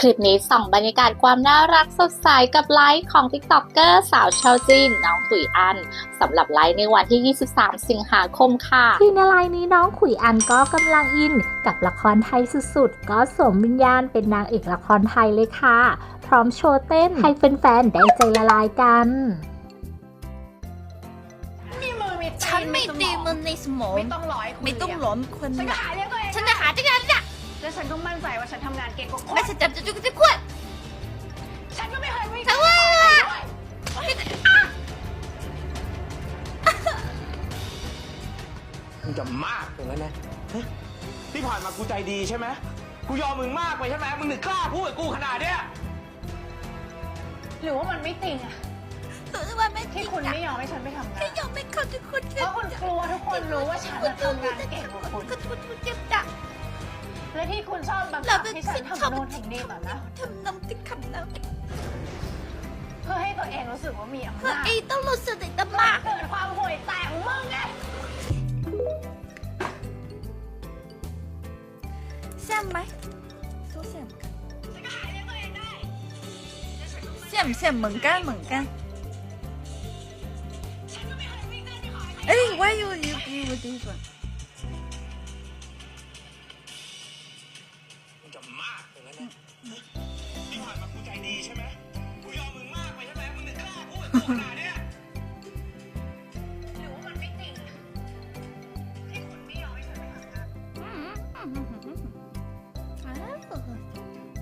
คลิปนี้ส่องบรรยากาศความน่ารักสดใสกับไลฟ์ของ t ิ k t o k เกอร์สาวชาวจีนน้องขุยอันสำหรับไลฟ์ในวันที่ 23 สิงหาคมค่ะ ที่ในไลน์นี้น้องขุยอันก็กำลังอินกับละครไทยสุดๆ ก็สวมวิญญาณเป็นนางเอกละครไทยเลยค่ะ พร้อมโชว์เต้นให้แฟนๆได้ใจละลายกันมีมือมีฉันไม่ตีมันในสมองไม่ต้องร้อยคุณไม่ต้องหลอมคนฉันก็ละหาเลี้ยงตัวเองฉันจะหาที่งานจ้ะ และฉันก็มั่นใจว่าฉันทำงานเก่งกว่าคนไม่ฉันจับจะจุกจะขวดฉันก็ไม่เคยวิ่งฉันว่ามึงจะมากไปแล้วนะฮะที่ผ่านมากูใจดีใช่ไหมกูยอมมึงมากไปใช่ไหมมึงถึงกล้าพูดกับกูขนาดเนี้ยหรือว่ามันไม่จริงอะหรือว่าไม่จริที่งคุณอะไม่ยอมให้ฉันไปทำงาแค่นยอมไม่เข้าทุกคนเพราะคุณกลัวทุกคนรู้ว่าฉันน่ะทำงานเก่งกว่าคุณ ก็ทุกคนเจ็บจ้ะ และที่คุณชอบบังเราคับเป็นให้ฉันชอบทำโน่นทำนี่ต่อหนะทำน้ำติ๊กคำน้ำเพื่อให้ตัวเองรู้สึกว่ามีอำเพื่อนาจไอ้ต้องรู้สึกในตำมามาเกิดความห่วยแตกของมึงไงแซ่บไหมสู้แซ่บฉันก็หาเลี้ยงตัวเองได้และฉันก็แซ่บแซ่บเหมือนกันเหมือนกันฉันก็ไม่เคยวิ่งได้ที่ขอให้ใครเอ้ย why you you you different มึ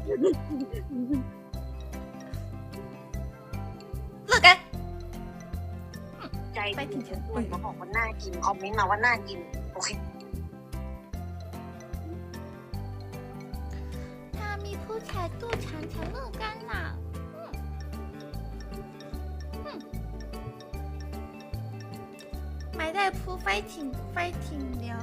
เลิกกันใจไปถึงฉันคนมาบอกว่าน่ากินคอมเมนต์มาว่าน่ากินโอเคถ้ามีผู้ชายตู้ฉันฉันเลิกกันน่ะอืมอืมไม่ได้ผู้ไฟทิ้งไฟทิ้งแล้ว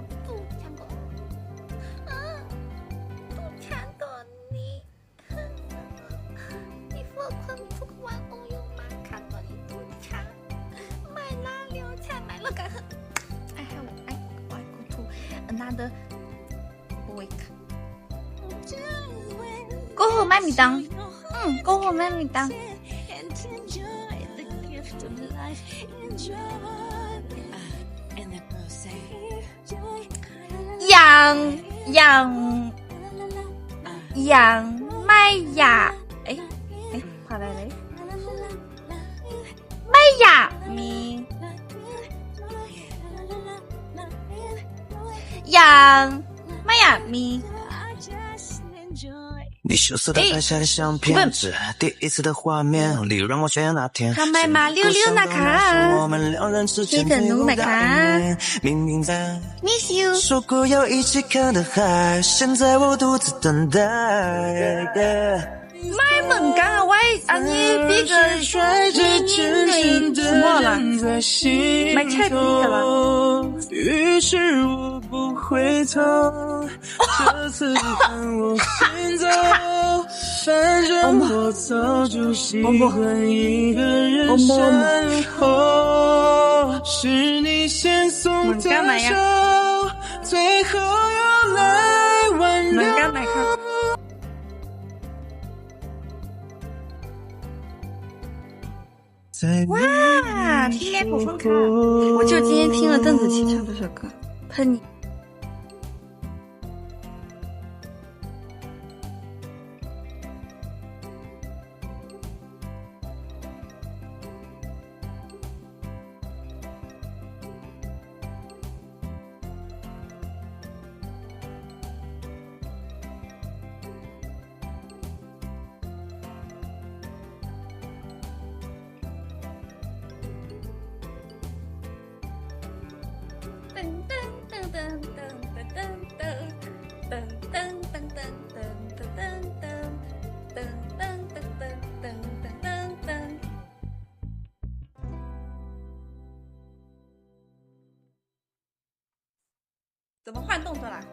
another week. Go home, Amidang. Mm, go home, Amidang. And enjoy the gift of life. Yang, yang, yang, Maya. Ấy, ấy, qua đây đấy. Maya. 养麦雅米。你羞涩的拍下的相片，是第一次的画面里让我选那天。他买马溜溜那卡是我们两人卡概念明明在 Miss you，说过要一起看的海，现在我独自等待。买萌干啊！你比个你你什么了？买菜比个了？于是我不回头，这次看我先走，反 正我早就习惯一个人生活。是你先送的干嘛呀手，最后又来挽留。哇，听来普风卡，我就今天听了邓紫棋唱这首歌，喷你。换动作了，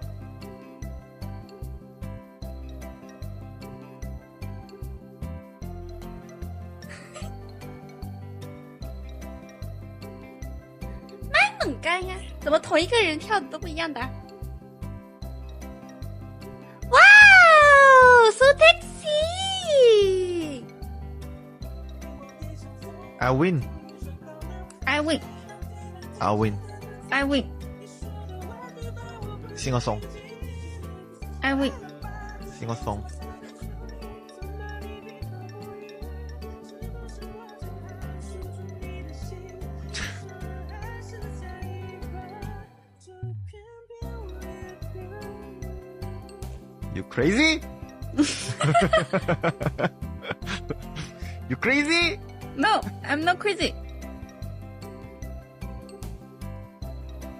蛮能干呀！怎么同一个人跳的都不一样的？哇哦，so sexy！I win，I win，I win，I win。Sing a song. I. Sing a song. You crazy? you crazy? No, I'm not crazy.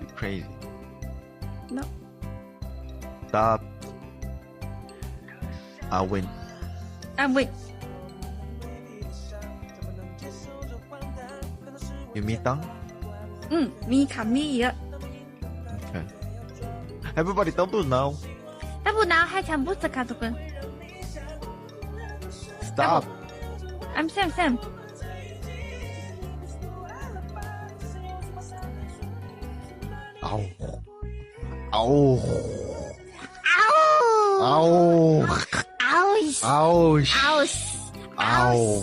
You crazy. stop. I win. I win. You meet down? Mm, me, Camille. Okay. Everybody double now. Double now, I can boost the Katukun. Stop. I'm Sam Sam. Ow. Ow. Au. Aus. Aus. Aus. Aus.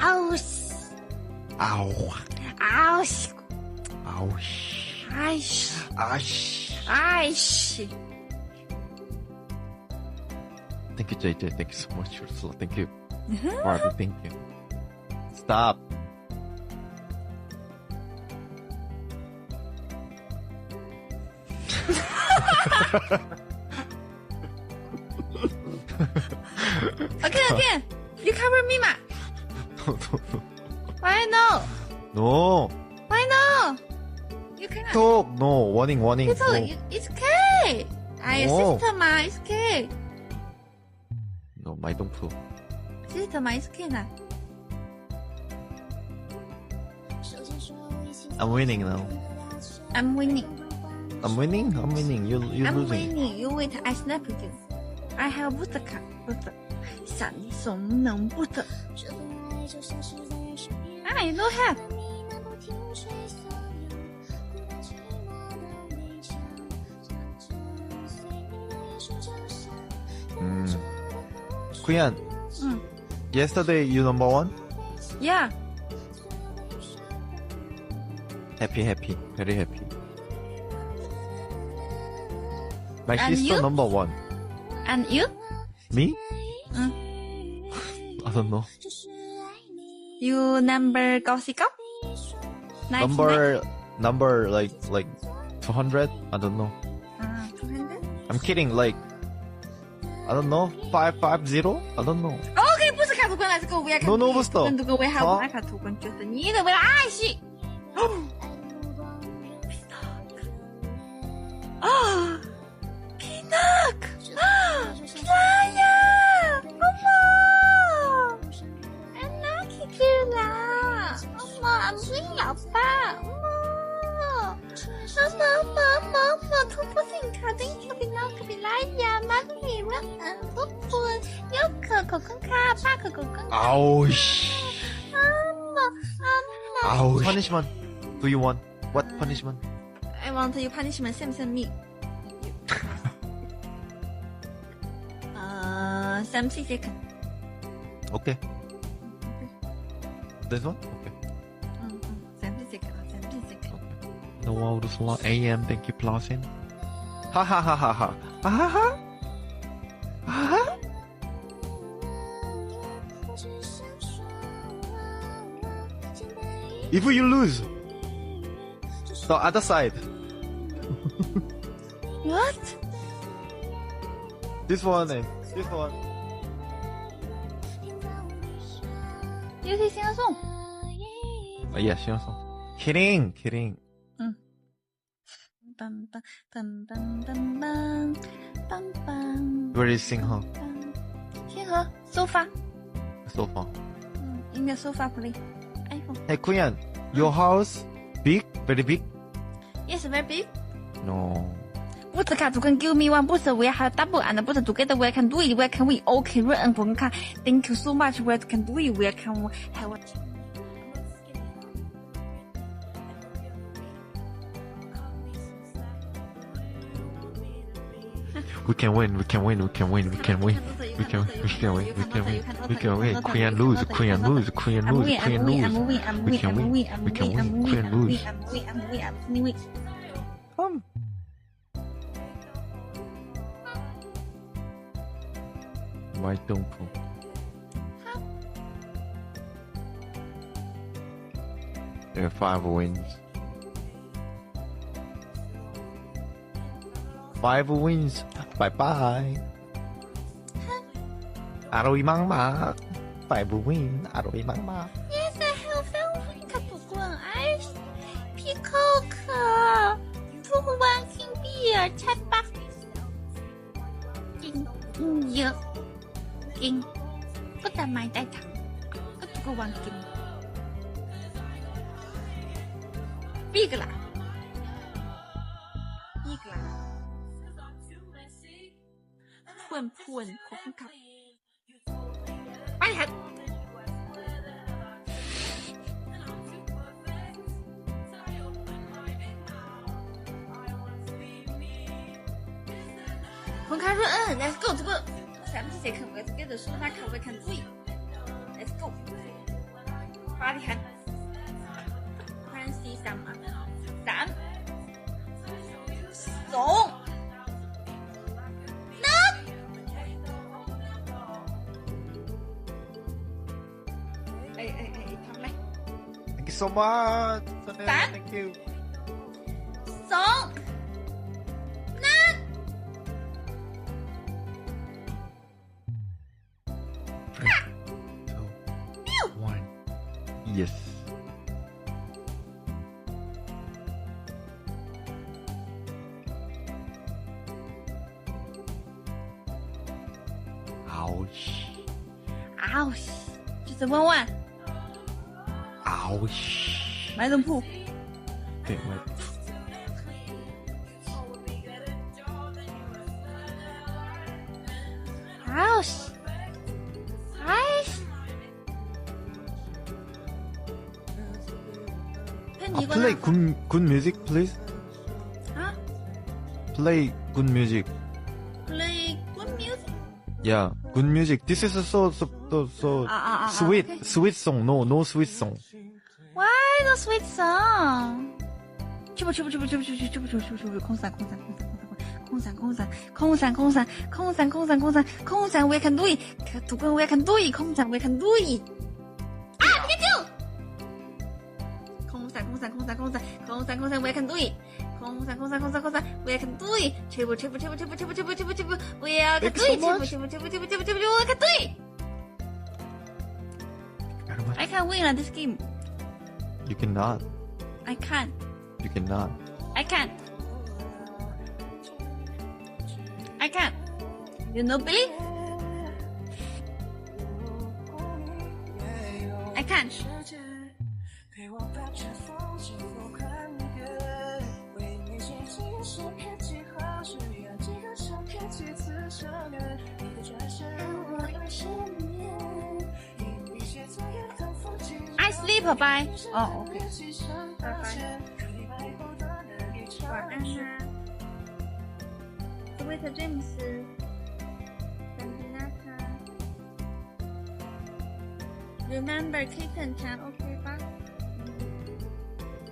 Aus. Au. Aus. Aus. Aus. Aus. Aus. Thank you, JJ. Thank you so much. Ursula. Thank you. Mm-hmm. Barbie, thank you. Stop. Again, again! You cover me, ma! no, no, no. Why no? No. Why no? You cannot. Talk. No. Warning, warning. It's, it's okay. I No. sister ma, it's okay. No, my don't pull. Sister ma, it's okay na. I'm winning now. I'm winning. I'm winning. I'm winning. You, you I'm losing. winning. You wait, I snap you. I have vodka. Vodka. 闪怂能不得？I don't have. Mm. Kuyan, Mm. yesterday you number one? Yeah. Happy, happy, very happy. My And sister you? number one. And you? Me? Mm. I don't know. You number 99? 99? Number, number like like 200. I don't know. Ah, 200? I'm kidding. Like I don't know. Five five zero. I don't know. OK，不是卡图棍了，这个我也看。 No, no, 不是的跟这个我也还好不爱卡图棍，就是你的为了爱惜。啊 punishment do you want? What punishment? I want your punishment, same, uh, same me. uh, 30 seconds. Okay. This one? Okay. Um, um, 30 seconds, 30 seconds. The world is long AM, thank you, Blossom. Ha ha ha ha ha. Ha ha ha. If you lose, the other side. what? This one, eh? This one. You say sing a song. Uh, yeah, sing a song. Kidding, kidding. Mm. Bum, bum, bum, bum, bum, bum, bum, bum. Where is Singha? Singha, sofa. Sofa. Mm, in the sofa, please. Hey Kunyan, your house big, very big? Yes, very big. No. What can give me one? But we have double and but together we can do it. We can we okay. We can thank you so much. Where can do it. We can have. We can win, we can win, we can win, we can win. We can win, we can win, we can win, we can win. We can lose, We can lose, We can lose, We can lose. We can win, we can win, We can lose. Come. Vai tão pouco. There are five wins. Five wins. บายบายอร่อยมากมาไปบูมินร่อยมากมาก Yes I have a win กับพวกวางไอซ์พี่โคค่ะพวกวางคิงเบียชัดปักกินเยอะกินก็แต่ไม่ได้ทักก็ตัววางกินปีกละ 喷困口卡发力还有说嗯 let's go 这个咱们这些可这个的说他 let's go 发力还宽心一嘛。咱走。so much. Sonel, Sam? Thank you. 送，那。” Two, one. Yes. Ouch. 啊，就是问问 아우 씨. 말동포. 네, 말. 아우 씨. 아이씨. 팬 아, 이거나. play good good music please. 아? Play good music. Play good music. Yeah, good music. This is so so so, so 아, 아, 아, 아, sweet 오케이. sweet song. No no sweet song. A sweet song. Chuba chuba chuba chuba chuba chuba chuba chuba chuba. Kongsan kongsan kongsan kongsan can do it. 두근 can do it. can do it. can do it. can do it. 최고 최고 최고 최고 최고 최고 최고 최고 we can do it. 최고 최고 최고 최고 최고 we can do it. Can win at this game. You cannot. I can't. You cannot. I can. I can. You know believe? I can. bye bye. Oh, okay. Bye bye. 晚安啦，斯威特詹姆斯，本吉娜塔。Remember kitten can okay bye.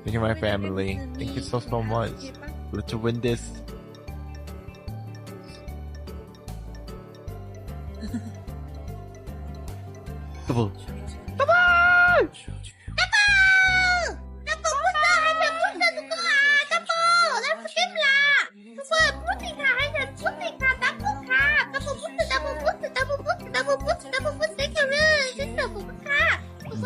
Thank you, my family. Thank you so so much. Little Windus.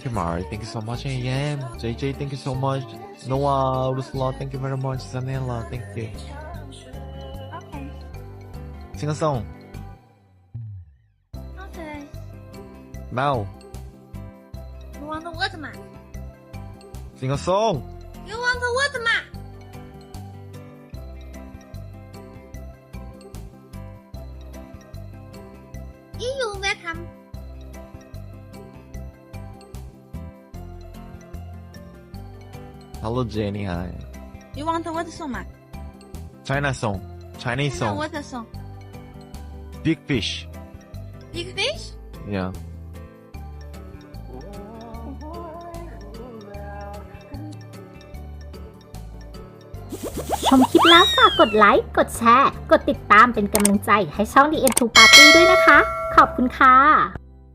Thank you, Mari. Thank you so much, AM. JJ, thank you so much. Noah, Ruslan, thank you very much. Zanella, thank you. OK Sing a song. OK。Now, You the what 嘛 sing a song. Hello Jenny hi You want what song Mark China song Chinese song What song Big fish Big fish Yeah you ชมคลิปแล้วฝากกดไลค์ กดแชร์ กดติดตามเป็นกำลังใจให้ช่อง The End to Party ด้วยนะคะ ขอบคุณค่ะ